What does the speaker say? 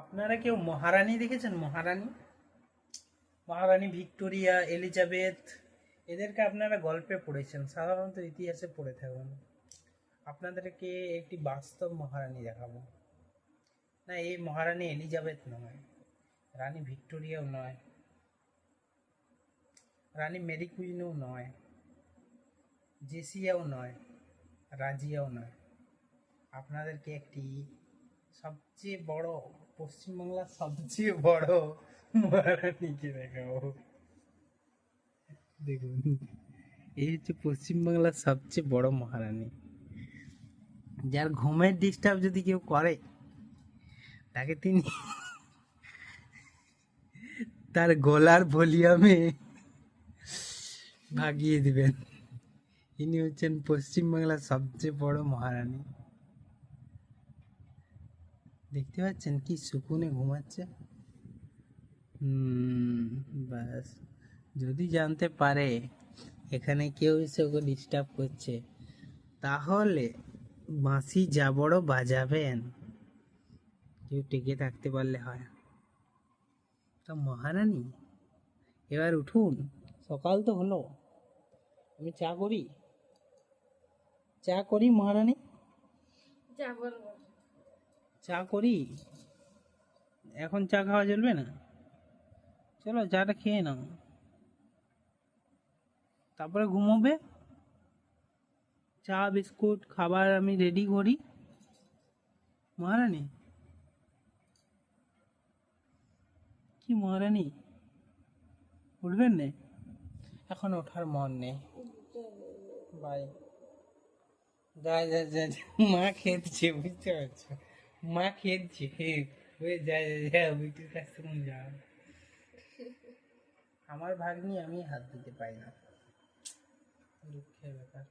আপনারা কেউ মহারানী দেখেছেন? মহারানী? মহারানী ভিক্টোরিয়া, এলিজাবেথ, এদেরকে আপনারা গল্পে পড়েছেন, সাধারণত ইতিহাসে পড়ে থাকবেন আপনাদেরকে একটি বাস্তব মহারানী দেখাবো। না, এই মহারানী এলিজাবেথ নয়, রানী ভিক্টোরিয়াও নয়, রানী মেরি কুইনও নয়, জেসিয়াও নয়, রাজিয়াও নয়। আপনাদেরকে একটি সবচেয়ে বড়, পশ্চিমবাংলার সবচেয়ে বড় মহারানীকে দেখাবো? দেখুন, এই হচ্ছে পশ্চিমবাংলার সবচেয়ে বড় মহারানী যার ঘুমের ডিস্টার্ব যদি কেউ করে, তাকে তিনি তার গলার ভলিউমে ভাগিয়ে দিবেন। ইনি হচ্ছেন পশ্চিমবাংলার সবচেয়ে বড় মহারানী দেখতে পাচ্ছেন কি সুকুনে ঘুমাচ্ছে? ব্যাস। যদি জানতে পারে এখানে কেউ এসে ওকে ডিস্টার্ব করছে, তাহলে বাঁশি যা বড় বাজাবেন। কেউ টিকে থাকতে পারলে হয়। তা মহারানী, এবার উঠুন। সকাল তো হলো। আমি চা করি? চা করি মহারানী? যা বলব চা করি? এখন চা খাওয়া চলবে না? চলো চাটা খেয়ে নাও। তারপরে ঘুমোবে। চা, বিস্কুট, খাবার আমি রেডি করি। মহারানী? কি মহারানী? উঠবেন না? এখন ওঠার মন নেই। বাই যা যা যা। মা খেয়েছে, বুঝতে পারছ? মা খেয়েছে হয়ে যায় যা যা বিটুর কাছ থেকে যাও আমার ভাগ্নি আমি হাত দিতে পারি না। দুঃখের ব্যাপার।